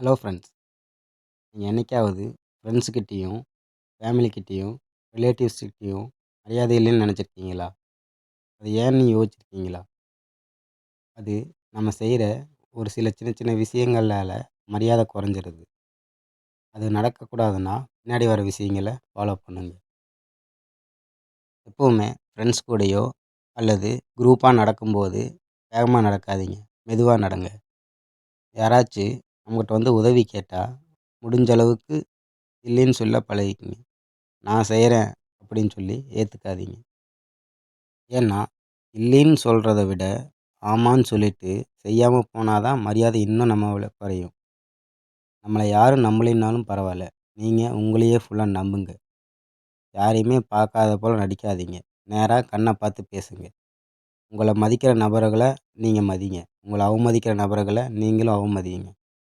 Hello friends. நீங்கள் என்னைக்காவது ஃப்ரெண்ட்ஸுக்கிட்டேயும் ஃபேமிலிக்கிட்டேயும் ரிலேட்டிவ்ஸ்கிட்டேயும் மரியாதை இல்லைன்னு நினச்சிருக்கீங்களா? அது ஏன்னு யோசிச்சிருக்கீங்களா? அது நம்ம செய்கிற ஒரு சில சின்ன சின்ன விஷயங்களால் மரியாதை குறைஞ்சிருது. அது நடக்கக்கூடாதுன்னா பின்னாடி வர விஷயங்களை ஃபாலோ பண்ணுங்கள் எப்போவுமே ஃப்ரெண்ட்ஸ் கூடயோ அல்லது குரூப்பாக நடக்கும்போது வேகமாக நடக்காதீங்க. மெதுவாக நடங்க. யாராச்சும் நம்மகிட்ட வந்து உதவி கேட்டால் முடிஞ்ச அளவுக்கு இல்லைன்னு சொல்ல பழகிக்கங்க. நான் செய்கிறேன் அப்படின்னு சொல்லி ஏற்றுக்காதீங்க ஏன்னா இல்லைன்னு சொல்கிறத விட ஆமான்னு சொல்லிட்டு செய்யாமல் போனால் தான் மரியாதை இன்னும் நம்மளை குறையும். நம்மளை யாரும் நம்பலைன்னாலும் பரவாயில்ல. நீங்கள் உங்களையே ஃபுல்லாக நம்புங்க. யாரையுமே பார்க்காத போல் நடிக்காதீங்க. நேராக கண்ணை பார்த்து பேசுங்க. உங்களை மதிக்கிற நபர்களை நீங்கள் மதிங்க. உங்களை அவமதிக்கிற நபர்களை நீங்களும் அவமதிங்க.